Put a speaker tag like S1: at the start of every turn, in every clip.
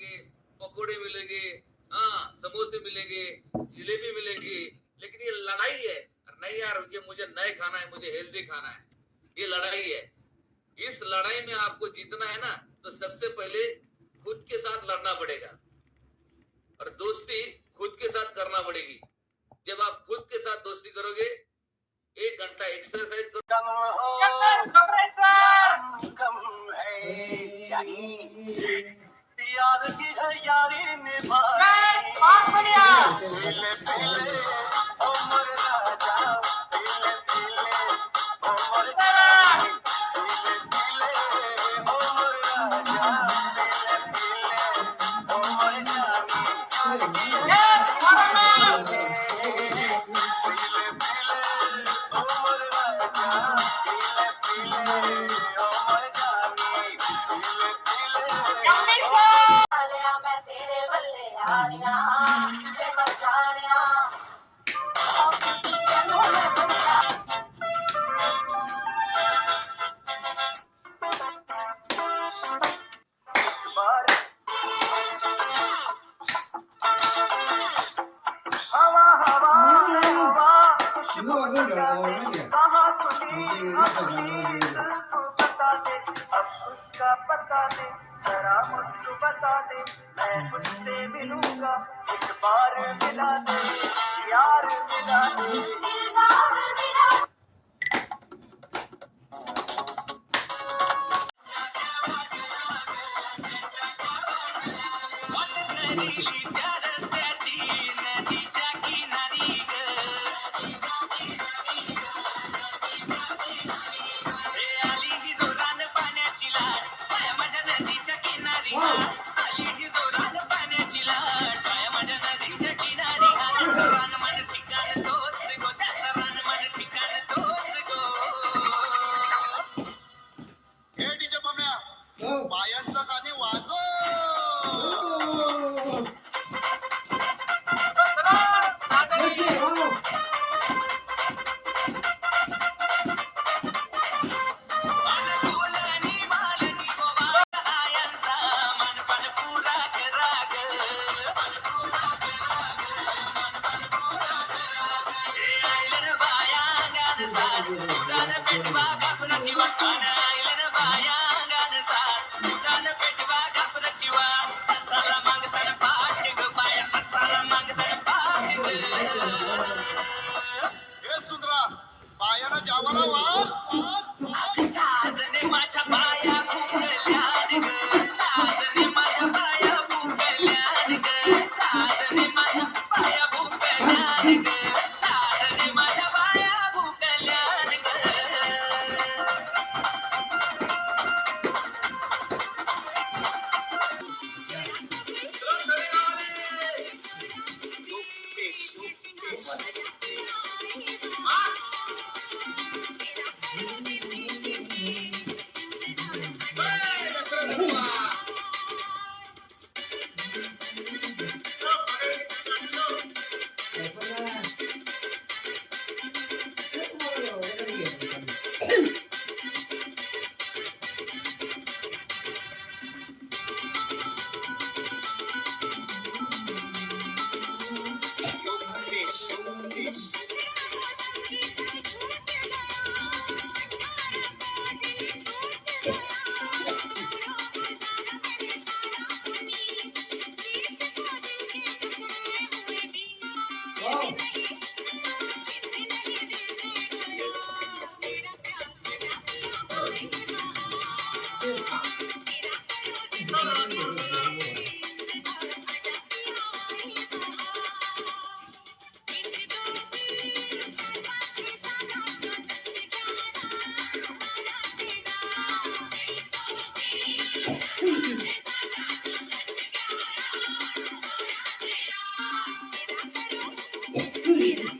S1: मिलेंगे पकोड़े मिलेंगे हाँ समोसे मिलेंगे जिलेबी मिलेगी। लेकिन ये लड़ाई है। नहीं यार ये मुझे नए खाना है मुझे हेल्दी खाना है। ये लड़ाई है। इस लड़ाई में आपको जीतना है ना तो सबसे पहले खुद के साथ लड़ना पड़ेगा। और दोस्ती खुद के साथ करना पड़ेगी। जब आप खुद के साथ दोस्ती करोगे एक घंटा एक्सरसाइज करो।
S2: कम हो। कम है चाहिए यार की है यारी निभाई।
S3: बहुत
S2: पीले पीले ओ मोर राजा पीले पीले ओ मोर पीले पीले ओ मोर राजा पीले पीले ओ मोर जानी
S3: ये फॉर्मल
S4: साजने माझ्या पाया
S2: Thank you.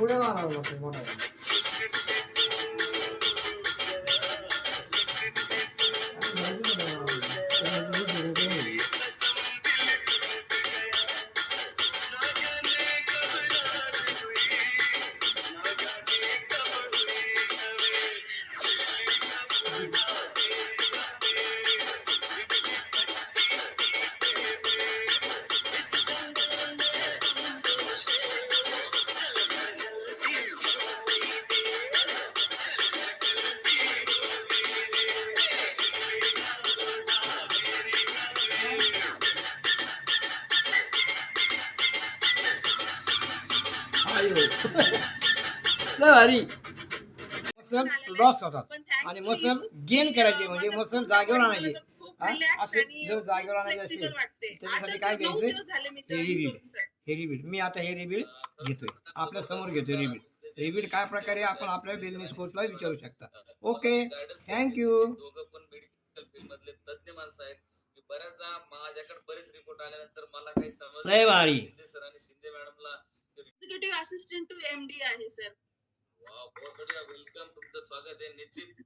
S4: नंतर उड्या लय भारी. मसल लॉस होतात आणि मसल गेन करायचे म्हणजे मसल जागेवर आणायचे. हा? असे जर जागेवर आणायचे असेल त्याच्यासाठी काय घ्यायचं? हेरी बीड हेरी बीड मी आता हे रिबीड घेतोय. आपल्यासमोर घेतोय रिबीड रिबीड काय प्रकारे आपण आपल्या बिझनेस कोचला विचारू शकता. ओके थँक्यू
S1: दोघं पण मेडिकल फील्ड मधले तज्ञ माणसं आहेत की बऱ्याचदा माझ्याकडे बरेच रिपोर्ट आल्यानंतर मला काही समज
S4: लय भारी.
S1: शिंदे सर आणि शिंदे मॅडमला
S5: executive assistant to M D आहे सर
S1: बहुत बढ़िया. वेलकम तुमचं स्वागत आहे. निश्चित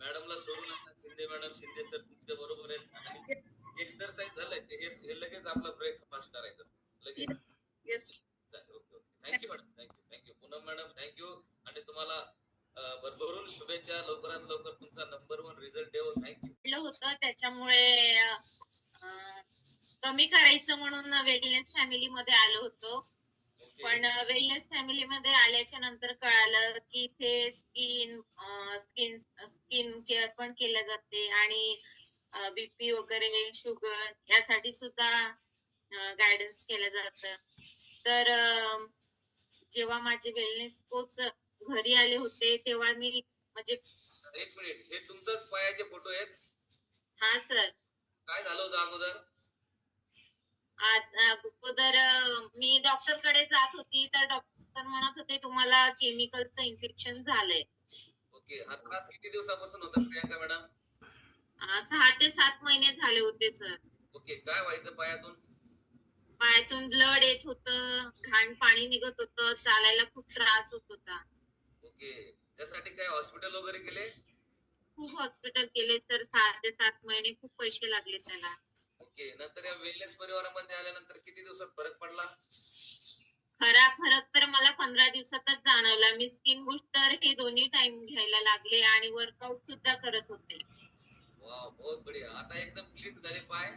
S1: मॅडमला सोडू नका शिंदे मॅडम शिंदे सर तुमच्या बरोबर आहेत. आणि एक्सरसाइज झालंय. हे लगेच आपला ब्रेकफास्ट करायचं. लगेच.
S5: Yes
S1: thank you madam thank you thank you Poonam madam thank you आणि तुम्हाला भरभरून शुभेच्छा. लवकरात लवकर तुमचा नंबर वन रिझल्ट येऊ थँक्यू
S6: होतं. त्याच्यामुळे कमी करायचं म्हणून वेलनेस फॅमिली मध्ये आलो होतो. पण वेलनेस फॅमिली मध्ये आल्याच्यानंतर कळालं की इथे स्किन स्किन स्किन केअर पण केल्या जाते आणि बीपी वगैरे शुगर यासाठी सुद्धा गायडन्स केलं जातं. तर जेव्हा माझे वेलनेस कोच घरी आले होते तेव्हा मी म्हणजे
S1: एक मिनिट हे तुमचंच पायाचे फोटो आहेत?
S6: हा सर
S1: काय झालं होतं अगोदर?
S6: अगोदर मी डॉक्टरकडे जात होती तर डॉक्टर म्हणत होते तुम्हाला केमिकलचं इन्फेक्शन झालंय.
S1: ओके हा त्रास किती दिवसापासून होता प्रियांका मॅडम?
S6: सहा ते सात महिने झाले होते सर.
S1: ओके काय व्हायचं पायातून?
S6: पायातून ब्लड येत होतं घाण पाणी निघत होतं चालायला खूप त्रास होत होता.
S1: ओके त्यासाठी काय हॉस्पिटल वगैरे केले?
S6: खूप हॉस्पिटल केले सर. सहा ते सात महिने खूप पैसे लागले त्याला.
S1: ओके नंतर या वेलनेस परिवारामध्ये आल्यानंतर किती दिवसात फरक पडला?
S6: खरा फरक तर मला पंधरा दिवसातच जाणवला. मी स्किन बुस्टर हे दोन्ही टाइम घ्यायला लागले आणि वर्कआउट सुद्धा करत होते.
S1: वा बहुत बढिया. आता एकदम क्लीन झाले पाय?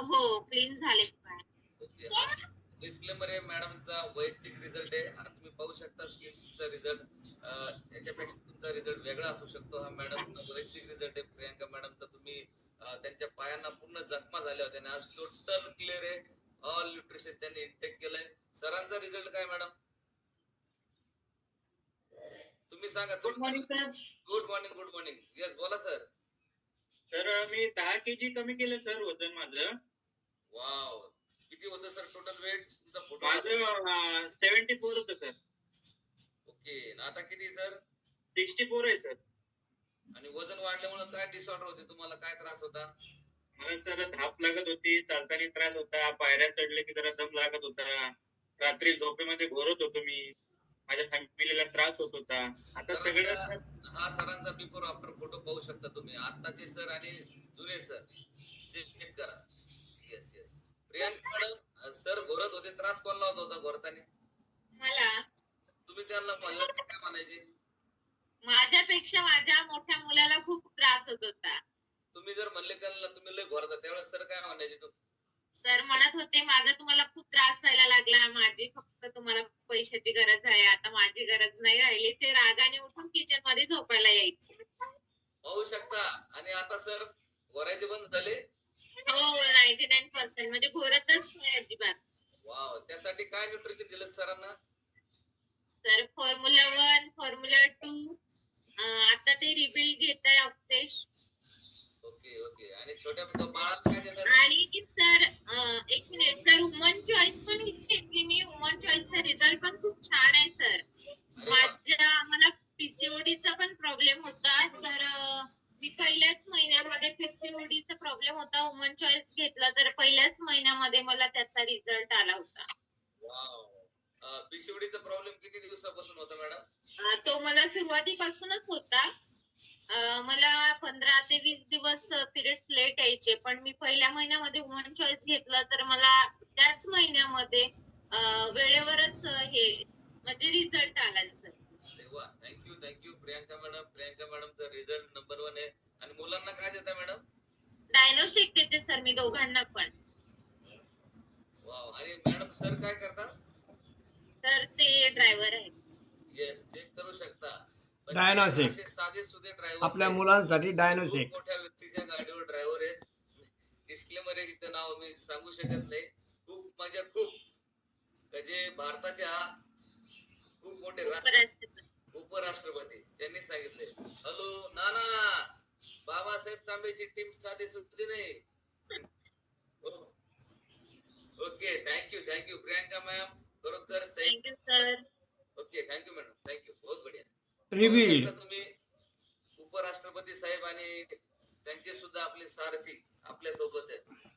S6: हो क्लीन झाले पाय.
S1: ओके डिस्क्लेमर आहे मॅडमचा वैयक्तिक रिझल्ट आहे. हा तुम्ही पाहू शकता स्किनचा रिझल्ट याच्यापेक्षा तुमचा रिझल्ट वेगळा असू शकतो. हा मॅडमचा वैयक्तिक रिझल्ट आहे. प्रियांका मॅडमचा त्यांच्या पायांना पूर्ण जखमा झाल्या होत्या आणि आज टोटल क्लिअर आहे. ऑल न्यूट्रिशन त्यांनी इंटेक केलंय. सरांचा रिझल्ट काय मॅडम तुम्ही सांगा
S2: good morning sir
S1: good morning good morning yes बोला सर
S2: तर मी दहा के जी कमी केलं सर वजन माझं.
S1: वाव किती होतं सर टोटल वेट तुमचा फोटो
S7: सेव्हन्टी फोर होतं सर
S1: ओके आता किती सर
S7: सिक्स्टी फोर आहे सर
S1: वजन वाढल्यामुळे काय डिसऑर्डर होते? तुम्हाला काय त्रास होता?
S7: मला सर धाप लागत होती चालताना त्रास होता पायऱ्या चढले की जरा दम लागत होता. रात्री झोपेमध्ये घोरत होतो मी. माझ्या फॅमिलीला त्रास होत होता. आता सगळं
S1: हा सरांचा बिफोर आफ्टर फोटो पाहू शकता तुम्ही. आताचे सर आणि जुने सर. चेक करा. Yes yes Priyanka madam sir घोरत होते. त्रास कोणला होत होता घोरताना
S6: मला.
S1: तुम्ही त्यांना काय म्हणायचे?
S6: माझ्यापेक्षा माझ्या मोठ्या मुलाला खूप त्रास होत होता.
S1: तुम्ही जर म्हणले त्यांना तुम्ही लय घोरता त्यावेळेस सर काय म्हणायचे तू?
S6: तर म्हणत होते माझा तुम्हाला खूप त्रास व्हायला लागला माझी फक्त तुम्हाला पैशाची गरज आहे आता माझी गरज नाही राहिली. ते रागाने उठून किचनमध्ये झोपायला यायचे.
S1: पाहू शकता. आणि आता सर घोरायचे बंद झाले?
S6: हो नाईन्टी नाईन पर्सेंट म्हणजे घोरतच नाही अजिबात.
S1: वाव त्यासाठी काय न्यूट्रिशन दिलं सरांना
S6: तर फॉर्म्युला वन फॉर्म्युला टू आता ते रिबिल्ड घेत आहे अक्षेश
S1: ओके ओके. आणि छोट्या बाळात काय देणार
S6: आणि सर एक मिनिट सर वुमन चॉईस पण घेतली मी. वुमन चॉईसचा रिझल्ट पण खूप छान आहे सर माझ्या मला पीसीओडीचा पण प्रॉब्लेम होता तर अं, मी पहिल्याच महिन्यामध्ये पीसीओडीचा प्रॉब्लेम होता वुमन चॉईस घेतला तर पहिल्याच महिन्यामध्ये मला त्याचा रिझल्ट आला होता
S1: वाव पीसीओडीचा प्रॉब्लेम किती दिवसापासून होता मॅडम
S6: अं, तो मला सुरुवातीपासूनच होता अं, मला पंधरा ते वीस दिवस पिरियड्स लेट यायचे पण मी पहिल्या महिन्यामध्ये वुमन चॉईस घेतला तर मला त्याच महिन्यामध्ये वेळेवरच हे म्हणजे रिझल्ट आला sir
S1: thank you thank you Priyanka madam Priyanka मॅडमचा result number one आहे. आणि मुलांना काय देता मॅडम
S6: डायनोशिक देते सर मी दोघांना पण.
S1: वाव आणि मॅडम सर काय करतात
S6: तर ते ड्रायव्हर आहेत
S1: येस चेक करू शकता. असे साधे सुधे ड्रायव्हर
S4: आपल्या मुलांसाठी डायनोसेक
S1: मोठ्या व्यक्तीच्या गाडीवर ड्रायव्हर आहेत डिस्क्लेमर आहे इथं नाव मी सांगू शकत नाही. खूप म्हणजे खूप. जे भारताच्या खूप मोठे राष्ट्र
S6: उपराष्ट्रपती.
S1: त्यांनी सांगितले. हॅलो नाना बाबासाहेब तांबेची टीम साधी सुटली नाही. Okay thank you thank you Priyanka ma'am खरोखर सही
S6: thank you sir
S1: okay thank you madam thank you बहुत बढिया. तुम्ही उपराष्ट्रपती साहेब आणि त्यांचे सुद्धा आपले सारथी आपल्यासोबत आहेत.